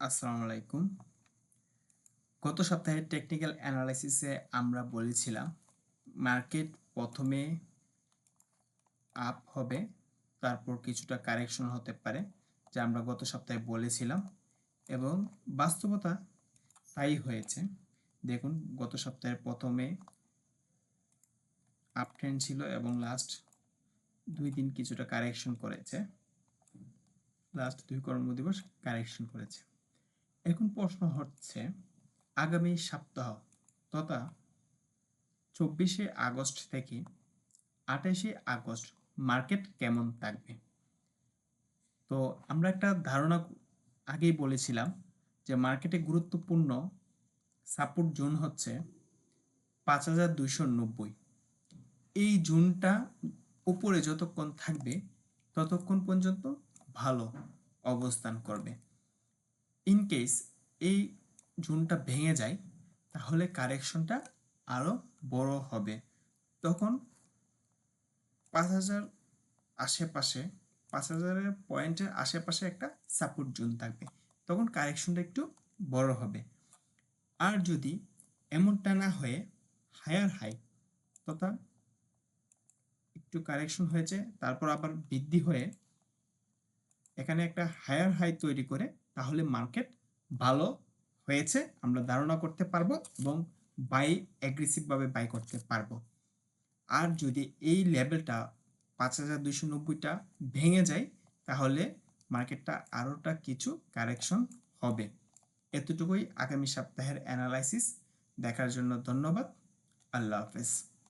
আসসালামু আলাইকুম। গত সপ্তাহে টেকনিক্যাল অ্যানালাইসিসে আমরা বলেছিলাম মার্কেট প্রথমে আপ হবে, তারপর কিছুটা কারেকশন হতে পারে, যা আমরা গত সপ্তাহে বলেছিলাম, এবং বাস্তবতা তাই হয়েছে। দেখুন, গত সপ্তাহের প্রথমে আপ ট্রেন্ড ছিল এবং লাস্ট দুই দিন কিছুটা কারেকশন করেছে। লাস্ট দুই কর্মদিবস কারেকশন করেছে। এখন প্রশ্ন হচ্ছে, আগামী সপ্তাহ তথা চব্বিশে আগস্ট থেকে আঠাশে আগস্ট মার্কেট কেমন থাকবে? তো আমরা একটা ধারণা আগেই বলেছিলাম যে মার্কেটে গুরুত্বপূর্ণ সাপোর্ট জোন হচ্ছে পাঁচ হাজার দুইশো নব্বই। এই জোনটা উপরে যতক্ষণ থাকবে ততক্ষণ পর্যন্ত ভালো অবস্থান করবে। ইন কেস এই জোনটা ভেঙে যায়, তাহলে কারেকশনটা আরও বড় হবে। তখন পাঁচ হাজার আশেপাশে, পাঁচ হাজারের পয়েন্টের আশেপাশে একটা সাপোর্ট জোন থাকবে। তখন কারেকশনটা একটু বড় হবে। আর যদি এমনটা না হয়ে হায়ার হাই, তথা একটু কারেকশন হয়েছে, তারপর আবার বৃদ্ধি হয়ে এখানে একটা হায়ার হাই তৈরি করে তাহলে মার্কেট ভালো হয়েছে, আমরা ধারণা করতে পারব এবং বাই অ্যাগ্রেসিভভাবে বাই করতে পারব। আর যদি এই লেভেলটা পাঁচ হাজার দুইশো নব্বইটা ভেঙে যায়, তাহলে মার্কেটটা আরোটা কিছু কারেকশন হবে। এতটুকুই আগামী সপ্তাহের অ্যানালাইসিস দেখার জন্য ধন্যবাদ। আল্লাহ হাফেজ।